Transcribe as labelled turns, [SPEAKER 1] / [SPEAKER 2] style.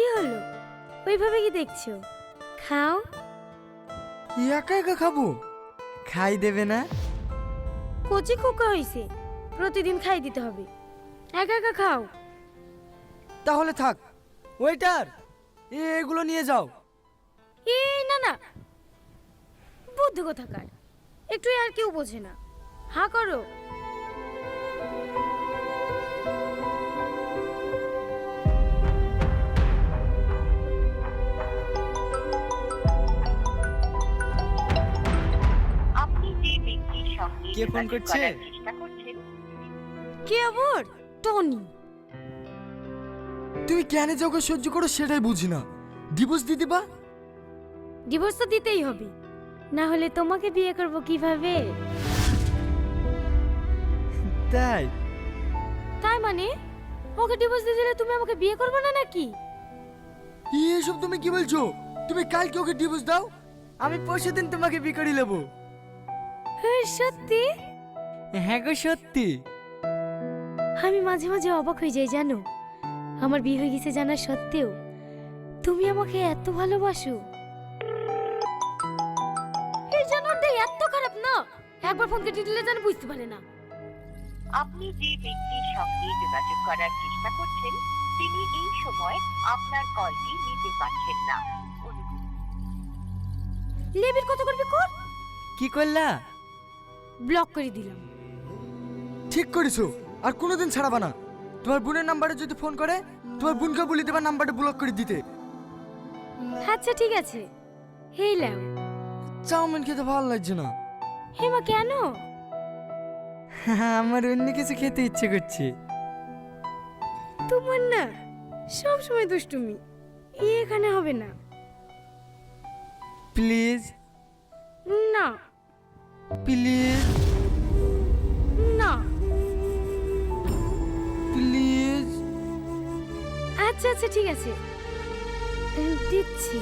[SPEAKER 1] কি হলো? ওইভাবে কি দেখছ? খাও।
[SPEAKER 2] একা একা খাব? খাই দেবে না?
[SPEAKER 1] কচি খোকা হইছে। প্রতিদিন খাই দিতে হবে। একা একা খাও।
[SPEAKER 2] তাহলে থাক। ওয়েটার এগুলো নিয়ে যাও।
[SPEAKER 1] এ না না। বুদ্ধি কোথাকার? একটু আর কেউ বোঝে না। হা করো।
[SPEAKER 2] কে ফোন করছে?
[SPEAKER 1] কে আবার? টনি।
[SPEAKER 2] তুমি কেন যে ওকে সহ্য করো সেটাই বুঝি না। ডিভোর্স দিয়ে দিবা
[SPEAKER 1] ডিভোর্স তো দিতেই হবে। না হলে তোমাকে বিয়ে করব কীভাবে?
[SPEAKER 2] তাই?
[SPEAKER 1] তাই মানে? ওকে ডিভোর্স দিয়ে দিলে তুমি আমাকে বিয়ে করবে না নাকি?
[SPEAKER 2] এসব তুমি কি বলছো? তুমি কালকে ওকে ডিভোর্স দাও? আমি পরশু দিন তোমাকে বিয়ে করে নেব।
[SPEAKER 1] সত্যি?
[SPEAKER 2] হ্যাঁ গো সত্যি।
[SPEAKER 1] আমি মাঝে মাঝে অবাক হয়ে যাই জানো? আমার বিয়ে হয়ে গেছে জানা সত্ত্বেও। তুমি আমাকে এত ভালোবাসো। এই জানোয়ারটা এত খারাপ না? একবার ফোন কেটে দিলে যেন বুঝতে পারে না।
[SPEAKER 3] আপনি যে ব্যক্তির সঙ্গে যোগাযোগ করার চেষ্টা করছেন তিনি এই সময় আপনার কলটি নিতে পারছেন না।
[SPEAKER 1] লেবির কত করবে কর?
[SPEAKER 2] কি করলা?
[SPEAKER 1] ব্লক করে দিলাম।
[SPEAKER 2] ঠিক করেছ। আর কোনোদিন ছাড়াবা না। তোমার বোনের নাম্বারে যদি ফোন করে তোমার বোনকে বলে দেবা নাম্বারটা ব্লক করে দিতে।
[SPEAKER 1] আচ্ছা ঠিক আছে। হেই লাও
[SPEAKER 2] চাউমিন খেতে ভালো লাগছে না।
[SPEAKER 1] হেমা কেন?
[SPEAKER 2] আমার অন্য কিছু খেতে ইচ্ছে করছে।
[SPEAKER 1] তোমার না সব সময় দুষ্টুমি। এখানে হবে না।
[SPEAKER 2] প্লিজ।
[SPEAKER 1] না।
[SPEAKER 2] প্লিজ
[SPEAKER 1] না।
[SPEAKER 2] প্লিজ
[SPEAKER 1] আচ্ছা আচ্ছা ঠিক আছে। দিচ্ছি।